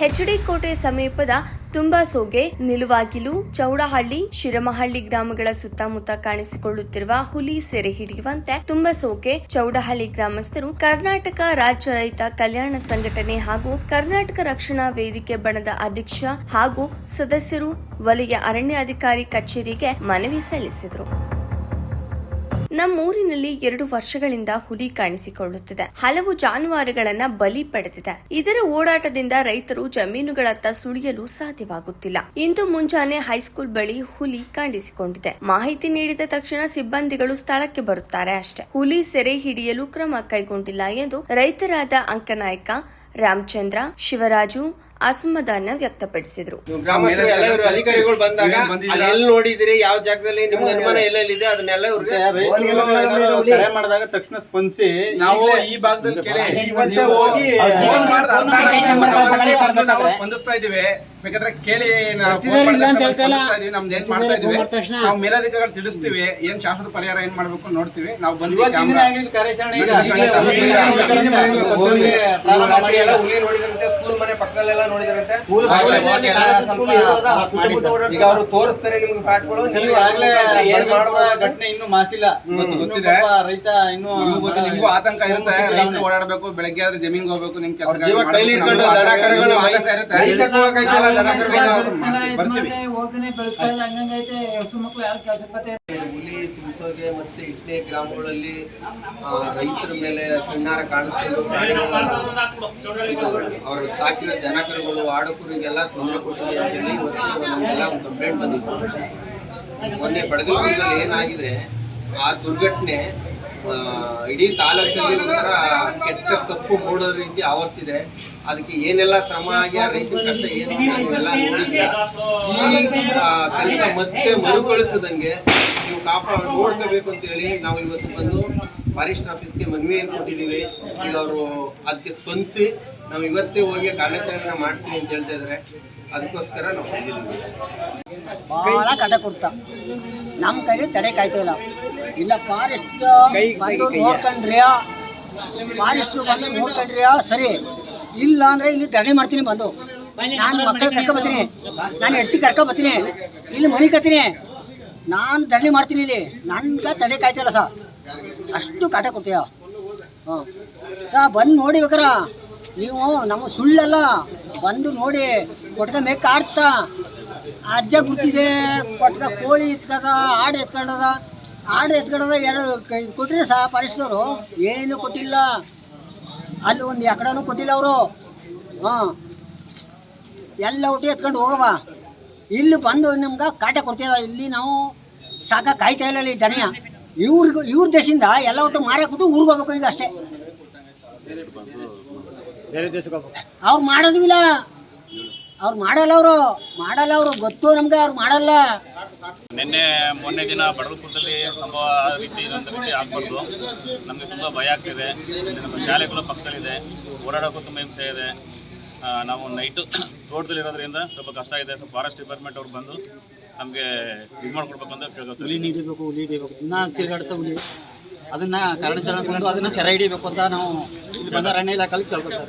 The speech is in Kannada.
ಹೆಚ್ಡಿ ಕೋಟೆ ಸಮೀಪದ ತುಂಬಾಸೋಗೆ, ನಿಲುವಾಗಿಲು, ಚೌಡಹಳ್ಳಿ, ಶಿರಮಹಳ್ಳಿ ಗ್ರಾಮಗಳ ಸುತ್ತಮುತ್ತ ಕಾಣಿಸಿಕೊಳ್ಳುತ್ತಿರುವ ಹುಲಿ ಸೆರೆ ಹಿಡಿಯುವಂತೆ ತುಂಬಸೋಕೆ ಚೌಡಹಳ್ಳಿ ಗ್ರಾಮಸ್ಥರು ಕರ್ನಾಟಕ ರಾಜ್ಯ ರೈತ ಕಲ್ಯಾಣ ಸಂಘಟನೆ ಹಾಗೂ ಕರ್ನಾಟಕ ರಕ್ಷಣಾ ವೇದಿಕೆ ಬಣದ ಅಧ್ಯಕ್ಷ ಹಾಗೂ ಸದಸ್ಯರು, ವಲಯ ಅರಣ್ಯಾಧಿಕಾರಿ ಕಚೇರಿಗೆ ಮನವಿ ಸಲ್ಲಿಸಿದರು. ನಮ್ಮೂರಿನಲ್ಲಿ ಎರಡು ವರ್ಷಗಳಿಂದ ಹುಲಿ ಕಾಣಿಸಿಕೊಳ್ಳುತ್ತಿದೆ. ಹಲವು ಜಾನುವಾರುಗಳನ್ನ ಬಲಿ ಪಡೆದಿದೆ. ಇದರ ಓಡಾಟದಿಂದ ರೈತರು ಜಮೀನುಗಳತ್ತ ಸುಳಿಯಲು ಸಾಧ್ಯವಾಗುತ್ತಿಲ್ಲ. ಇಂದು ಮುಂಜಾನೆ ಹೈಸ್ಕೂಲ್ ಬಳಿ ಹುಲಿ ಕಾಣಿಸಿಕೊಂಡಿದೆ. ಮಾಹಿತಿ ನೀಡಿದ ತಕ್ಷಣ ಸಿಬ್ಬಂದಿಗಳು ಸ್ಥಳಕ್ಕೆ ಬರುತ್ತಾರೆ ಅಷ್ಟೇ. ಹುಲಿ ಸೆರೆ ಹಿಡಿಯಲು ಕ್ರಮ ಕೈಗೊಂಡಿಲ್ಲ ಎಂದು ರೈತರಾದ ಅಂಕನಾಯಕ, ರಾಮಚಂದ್ರ, ಶಿವರಾಜು ಅಸಮಾಧಾನ ವ್ಯಕ್ತಪಡಿಸಿದ್ರು ಗ್ರಾಮಸ್ಥರು ಎಲ್ಲ ಇವರು ಅಧಿಕಾರಿಗಳು ಬಂದಾಗ ಅಲ್ಲಿ ಎಲ್ಲಿ ನೋಡಿದಿರಿ ಯಾವ ಜಾಗದಲ್ಲಿ ನಿಮ್ಗೆ ಅನುಮಾನ ಎಲ್ಲೆಲ್ಲಿದೆ ಅದನ್ನೆಲ್ಲ ಇವ್ರಿಗೆ ಕರೆ ಮಾಡಿದಾಗ ತಕ್ಷಣ ಸ್ಪಂದಿಸಿ ನಾವು ಈ ಭಾಗದಲ್ಲಿ ಕೇಳಿ ಇವತ್ತೇ ಹೋಗಿ ನಾವು ಸ್ಪಂದಿಸ್ತಾ ಇದೀವಿ ಬೇಕಾದ್ರೆ ಕೇಳಿ ನಮ್ದು ಏನ್ ಮಾಡ್ತಾ ಇದೀವಿ ನಾವು ಮೇಲಾಧಿಕಾರಿಗಳು ತಿಳಿಸ್ತೀವಿ ಏನ್ ಶಾಸನ ಪರಿಹಾರ ಏನ್ ಮಾಡ್ಬೇಕು ನೋಡ್ತೀವಿ ನಾವು ಬಂದ್ವಿ ಕಾರ್ಯಾಚರಣೆ ಹುಲಿ ನೋಡಿದ್ರಂತೆ ಸ್ಕೂಲ್ ಮನೆ ಪಕ್ಕದಲ್ಲೆಲ್ಲ ನೋಡಿದ್ರಂತೆ. ಈಗ ಅವರು ತೋರಿಸ್ತಾರೆ ನಿಮ್ಗೆ ಫ್ಯಾಟ್ಗಳು ನೀವು ಆಗ್ಲೇ ಏನ್ ಘಟನೆ ಇನ್ನು ಮಾಸಿಲ್ಲ. ಗೊತ್ತು, ಗೊತ್ತಿದೆ. ರೈತ ಇನ್ನು ನಿಮ್ಗೂ ಆತಂಕ ಇರುತ್ತೆ. ರೈತರು ಓಡಾಡಬೇಕು ಬೆಳಗ್ಗೆ ಆದ್ರೆ ಜಮೀನ್ ಹೋಗ್ಬೇಕು ನಿಮ್ ಕೆಲಸ ಹೋಗ್ತಾನೆ ಬೆಳೆಸ್ಕೊಳ್ಳೋದು ಹಂಗಂಗೈತೆ. ಹೆಸರು ಮಕ್ಳು ಯಾರು ಕೆಲ್ಸಕ್ಕೆ ಹುಲಿ ತುಮಸೋಗೆ ಮತ್ತೆ ಇಟ್ನೆ ಗ್ರಾಮಗಳಲ್ಲಿ ರೈತರ ಮೇಲೆ ಕಣ್ಣಾರ ಕಾಣಿಸ್ಕೊಂಡು ಪ್ರಾಣಿಗಳನ್ನ ಅವ್ರ ಸಾಕಿರೋ ಜನಕರುಗಳು, ಆಡಕುರಿಗೆಲ್ಲ ತೊಂದರೆ ಕೊಟ್ಟಿದೆ ಅಂತೇಳಿ ಇವತ್ತು ನಮಗೆಲ್ಲ ಒಂದು ಕಂಪ್ಲೇಂಟ್ ಬಂದಿತ್ತು. ಮೊನ್ನೆ ಬಡಗಲೂರಿನಲ್ಲಿ ಏನಾಗಿದೆ, ಆ ದುರ್ಘಟನೆ ಇಡೀ ತಾಲೂಕಲ್ಲಿ ಒಂಥರ ಕೆಟ್ಟ ತಪ್ಪು ಮೂಡೋ ರೀತಿ ಆವರಿಸಿದೆ. ಅದಕ್ಕೆ ಏನೆಲ್ಲ ಶ್ರಮ ಆಗಿ ಆ ರೈತರ ಕಷ್ಟ ಏನು ಅಂತ ನೀವೆಲ್ಲ ನೋಡಿದ್ರೆ ಈ ಕೆಲಸ ಮತ್ತೆ ಮರುಕಳಿಸದಂಗೆ ನೀವು ಕಾಪಾಡ ನೋಡ್ಕೋಬೇಕು ಅಂತೇಳಿ ನಾವು ಇವತ್ತು ಬಂದು ಫಾರೆಸ್ಟ್ ಆಫೀಸ್ಗೆ ಮನವಿ ಕೊಟ್ಟಿದ್ದೀವಿ. ಈಗ ಅವರು ಅದಕ್ಕೆ ಸ್ಪಂದಿಸಿ ನಾವು ಇವತ್ತೇ ಹೋಗಿ ಕಾರ್ಯಾಚರಣೆ ಮಾಡ್ತೀವಿ ಅಂತ ಹೇಳ್ತಾ ಇದ್ದಾರೆ. ಅದಕ್ಕೋಸ್ಕರ ನಾವು ಬಂದಿದ್ದೀವಿ. ಭಾಳ ಕಟ ಕೊಡ್ತ. ನಮ್ಮ ಕೈಲಿ ತಡೆ ಕಾಯ್ತಿಲ್ಲ ಇಲ್ಲ. ಇಲ್ಲ ಫಾರೆಸ್ಟ್ ಬಂದು ನೋಡ್ಕೊಂಡ್ರಿ ಫಾರೆಸ್ಟ್ ಬಂದು ನೋಡ್ಕೊಂಡ್ರಿಯಾ? ಸರಿ. ಇಲ್ಲ ಅಂದ್ರೆ ಇಲ್ಲಿ ತಡೆ ಮಾಡ್ತೀನಿ ಬಂದು. ನಾನು ಮಕ್ಕಳು ಕರ್ಕೊ ಬರ್ತೀನಿ. ನಾನು ಹೆಡ್ತಿ ಕರ್ಕೊ ಬರ್ತೀನಿ. ಇಲ್ಲಿ ಮನೆ ಕತ್ತೀನಿ ನಾನು ದಂಡಿ ಮಾಡ್ತೀನಿ ಇಲ್ಲಿ. ನನ್ಗೆ ತಡೆ ಕಾಯ್ತಿಲ್ಲ ಸರ್ ಅಷ್ಟು ಕಾಟ ಕೊಡ್ತೀಯ? ಹಾಂ. ಸಾ, ಬಂದು ನೋಡಿ ಬೇಕಾರ. ನೀವು ನಮ್ಮ ಸುಳ್ಳಲ್ಲ. ಬಂದು ನೋಡಿ. ಕೊಟ್ಕ ಮೇಕ್ ಆಡ್ತಾ. ಅಜ್ಜ ಗುರ್ತಿದೆ ಕೊಟ್ಕ ಕೋಳಿ ಎತ್ಕದ, ಆಡು ಎತ್ಕೊಂಡದ. ಆಡು ಎತ್ಕೊಂಡದ ಎರಡು ಕೊಟ್ಟರೆ ಸಹ ಫಾರೆಸ್ಟ್ನವರು ಏನು ಕೊಟ್ಟಿಲ್ಲ. ಅಲ್ಲಿ ಒಂದು ಎಕಡನೂ ಕೊಟ್ಟಿಲ್ಲ ಅವರು. ಹಾಂ. ಎಲ್ಲ ಊಟ ಎತ್ಕೊಂಡು ಹೋಗವ. ಇಲ್ಲಿ ಬಂದು ನಮ್ಗೆ ಕಾಟ ಕೊಡ್ತೀವ ಇಲ್ಲಿ ನಾವು ಸಾಕ ಕಾಯ್ತಾ ಇಲ್ಲ ಈ ದನಿಯ. ಇವ್ರಿಗೂ ಇವ್ರ ದೇಶದಿಂದ ಎಲ್ಲ ಒಟ್ಟು ಮಾರಾಕ್ಬಿಟ್ಟು ಊರಿಗೆ ಹೋಗ್ಬೇಕು ಈಗ ಅಷ್ಟೇ. ಅವ್ರು ಮಾಡೋದಿಲ್ಲ ಅವ್ರು ಮಾಡಲ್ಲ ಅವರು. ಮಾಡಲ್ಲ ಅವರು. ಗೊತ್ತು ನಮ್ಗೆ ಅವ್ರು ಮಾಡಲ್ಲ. ನಿನ್ನೆ ಮೊನ್ನೆ ದಿನ ಬಡಗಪುರದಲ್ಲಿ ಸಂಭವ ರೀತಿ ಇದೊಂದು ರೀತಿ ಆಗ್ಬಾರ್ದು. ನಮಗೆ ತುಂಬ ಭಯ ಆಗ್ತಿದೆ. ನಮ್ಮ ಶಾಲೆಗಳು ಪಕ್ಕದಲ್ಲಿದೆ. ಓಡಾಡೋಕ್ಕೂ ತುಂಬ ಹಿಂಸೆ ಇದೆ. ನಾವು ನೈಟು ತೋಟದಲ್ಲಿರೋದ್ರಿಂದ ಸ್ವಲ್ಪ ಕಷ್ಟ ಇದೆ. ಸ್ವಲ್ಪ ಫಾರೆಸ್ಟ್ ಡಿಪಾರ್ಟ್ಮೆಂಟ್ ಅವ್ರು ಬಂದು ನಮಗೆ ಇದು ಮಾಡ್ಕೊಡ್ಬೇಕು ಅಂತ ಕೇಳ್ಕೊತೀವಿ ಹುಲಿ ಹಿಡಿಬೇಕು ಹುಲಿ ಹಿಡಿಬೇಕು. ಇನ್ನೂ ತಿರುಗಾಡ್ತಾ ಹುಲಿ. ಅದನ್ನು ಕರಡು ಚೆನ್ನಾಗಿ ಅದನ್ನು ಸೆರೆ ಹಿಡಿಬೇಕು ಅಂತ ನಾವು ಇಲ್ಲಿ ಬಂದ ಅರಣ್ಯ ಇಲಾಖೆಯಲ್ಲಿ ಕೇಳ್ಕೊತಾರೆ